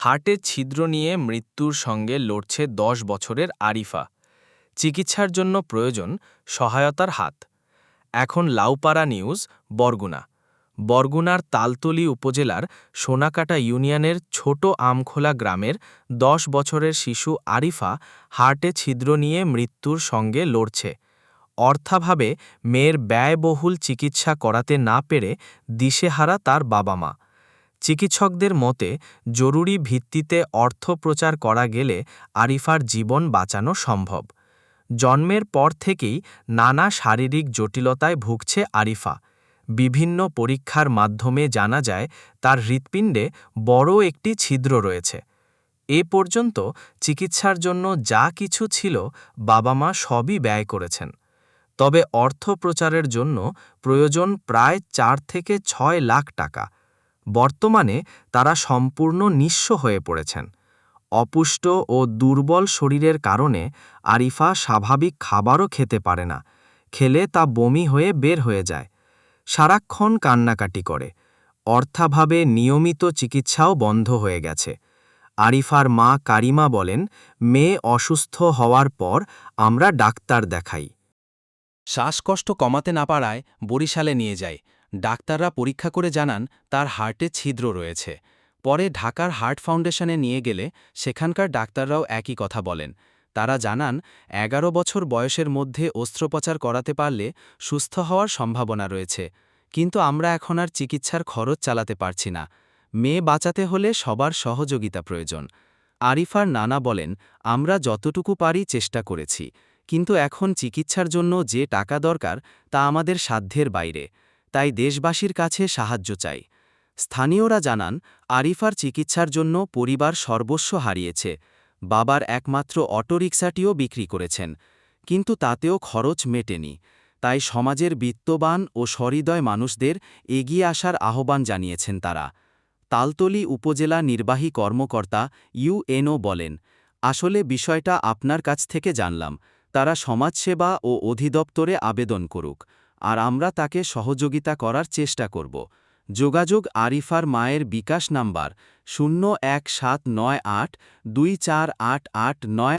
হার্টে ছিদ্র নিয়ে মৃত্যুর সঙ্গে লড়ছে দশ বছরের আরিফা। চিকিৎসার জন্য প্রয়োজন সহায়তার হাত। এখন লাউপাড়া নিউজ, বরগুনা। বরগুনার তালতলি উপজেলার সোনাকাটা ইউনিয়নের ছোট আমখোলা গ্রামের দশ বছরের শিশু আরিফা হার্টে ছিদ্র নিয়ে মৃত্যুর সঙ্গে লড়ছে। অর্থাভাবে মেয়ের ব্যয়বহুল চিকিৎসা করাতে না পেরে দিশেহারা তার বাবা মা চিকিৎসকদের মতে, জরুরি ভিত্তিতে অর্থ প্রচার করা গেলে আরিফার জীবন বাঁচানো সম্ভব। জন্মের পর থেকেই নানা শারীরিক জটিলতায় ভুগছে আরিফা। বিভিন্ন পরীক্ষার মাধ্যমে জানা যায়, তার হৃৎপিণ্ডে বড় একটি ছিদ্র রয়েছে। এ পর্যন্ত চিকিৎসার জন্য যা কিছু ছিল বাবা মা সবই ব্যয় করেছেন। তবে অর্থ প্রচারের জন্য প্রয়োজন প্রায় চার থেকে ছয় লাখ টাকা। বর্তমানে তারা সম্পূর্ণ নিঃস্ব হয়ে পড়েছেন। অপুষ্ট ও দুর্বল শরীরের কারণে আরিফা স্বাভাবিক খাবারও খেতে পারে না। খেলে তা বমি হয়ে বের হয়ে যায়। সারাক্ষণ কান্নাকাটি করে। অর্থাভাবে নিয়মিত চিকিৎসাও বন্ধ হয়ে গেছে। আরিফার মা কারিমা বলেন, মেয়ে অসুস্থ হওয়ার পর আমরা ডাক্তার দেখাই। শ্বাসকষ্ট কমাতে না পারায় বরিশালে নিয়ে যায় ডাক্তাররা পরীক্ষা করে জানান তার হার্টে ছিদ্র রয়েছে। পরে ঢাকার হার্ট ফাউন্ডেশনে নিয়ে গেলে সেখানকার ডাক্তাররাও একই কথা বলেন। তারা জানান, এগারো বছর বয়সের মধ্যে অস্ত্রোপচার করাতে পারলে সুস্থ হওয়ার সম্ভাবনা রয়েছে। কিন্তু আমরা এখন আর চিকিৎসার খরচ চালাতে পারছি না। মেয়ে বাঁচাতে হলে সবার সহযোগিতা প্রয়োজন। আরিফার নানা বলেন, আমরা যতটুকু পারি চেষ্টা করেছি। কিন্তু এখন চিকিৎসার জন্য যে টাকা দরকার তা আমাদের সাধ্যের বাইরে। তাই দেশবাসীর কাছে সাহায্য চাই। স্থানীয়রা জানান, আরিফার চিকিৎসার জন্য পরিবার সর্বস্ব হারিয়েছে, বাবার একমাত্র অটোরিকশাটিও বিক্রি করেছেন, কিন্তু তাতেও খরচ মেটেনি, তাই সমাজের বিত্তবান ও সহৃদয় মানুষদের এগিয়ে আসার আহ্বান জানিয়েছেন তারা। তালতলি উপজেলা নির্বাহী কর্মকর্তা ইউএনও বলেন, আসলে বিষয়টা আপনার কাছ থেকে জানলাম, তারা সমাজসেবা ও অধিদপ্তরে আবেদন করুক। আর আমরা তাকে সহযোগিতা করার চেষ্টা করব। যোগাযোগ আরিফার মায়ের বিকাশ নাম্বার শূন্য এক সাত নয় আট দুই চার আট আট নয়